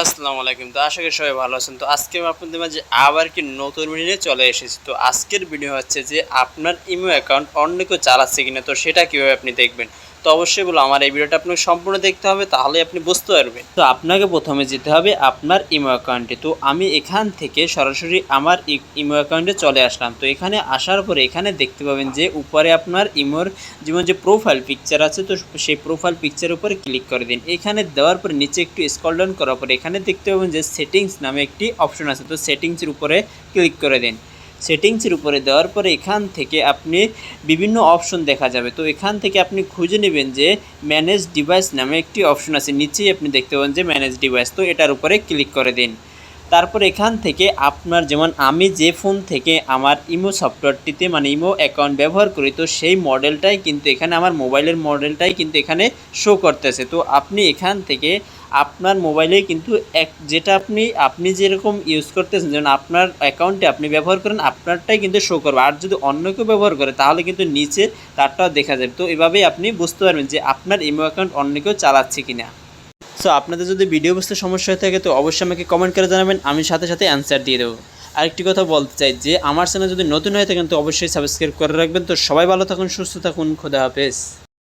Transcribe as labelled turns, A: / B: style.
A: আসসালামু আলাইকুম। তো আশা করি সবাই ভালো আছেন। তো আজকে আমি আপনাদের মাঝে আবার কি নতুন ভিডিও নিয়ে চলে এসেছি। তো আজকের ভিডিও হচ্ছে যে আপনার ইমো অ্যাকাউন্ট অন্য কেউ চালাচ্ছে কিনা, তো সেটা কীভাবে আপনি দেখবেন? তো অবশ্যই বলো আমার এই ভিডিওটা আপনাকে সম্পূর্ণ দেখতে হবে তাহলে আপনি বুঝতে পারবেন। তো আপনাকে প্রথমে যেতে হবে আপনার ইমো অ্যাকাউন্টে। তো আমি এখান থেকে সরাসরি আমার ইমো অ্যাকাউন্টে চলে আসলাম। তো এখানে আসার পরে এখানে দেখতে পাবেন যে উপরে আপনার ইমোর যেমন যে প্রোফাইল পিকচার আছে, তো সেই প্রোফাইল পিকচারের উপরে ক্লিক করে দিন। এখানে দেওয়ার পরে নিচে একটু স্ক্রল ডাউন করার পরে এখানে দেখতে পাবেন যে সেটিংস নামে একটি অপশন আছে। তো সেটিংসের উপরে ক্লিক করে দিন। সেটিংসের উপরে দেওয়ার পরে এখান থেকে আপনি বিভিন্ন অপশন দেখা যাবে। তো এখান থেকে আপনি খুঁজে নেবেন যে ম্যানেজ ডিভাইস নামে একটি অপশন আছে। নিচেই আপনি দেখতে পাবেন যে ম্যানেজ ডিভাইস তো এটার উপরে ক্লিক করে দিন। তারপর এখান থেকে আপনার যেমন আমি যে ফোন থেকে আমার ইমো সফটওয়্যারটিতে মানে ইমো অ্যাকাউন্ট ব্যবহার করি, তো সেই মডেলটাই কিন্তু এখানে, আমার মোবাইলের মডেলটাই কিন্তু এখানে শো করতেছে। তো আপনি এখান থেকে আপনার মোবাইলে কিন্তু এক, যেটা আপনি আপনি যেরকম ইউজ করতেছেন, যেমন আপনার অ্যাকাউন্টে আপনি ব্যবহার করেন, আপনারটাই কিন্তু শো করবে। আর যদি অন্য কেউ ব্যবহার করে, তাহলে কিন্তু নিচে তারটাও দেখা যাবে। তো এভাবেই আপনি বুঝতে পারবেন যে আপনার ইমো অ্যাকাউন্ট অন্য কেউ চালাচ্ছে কিনা। সো আপনাদের যদি ভিডিও বুঝতে সমস্যা হয়ে থাকে, তো অবশ্যই আমাকে কমেন্ট করে জানাবেন, আমি সাথে সাথে অ্যান্সার দিয়ে দেবো। আরেকটি কথা বলতে চাই, যে আমার চ্যানেল যদি নতুন হয়ে থাকেন, তো অবশ্যই সাবস্ক্রাইব করে রাখবেন। তো সবাই ভালো থাকুন, সুস্থ থাকুন, খোদা হাফেজ।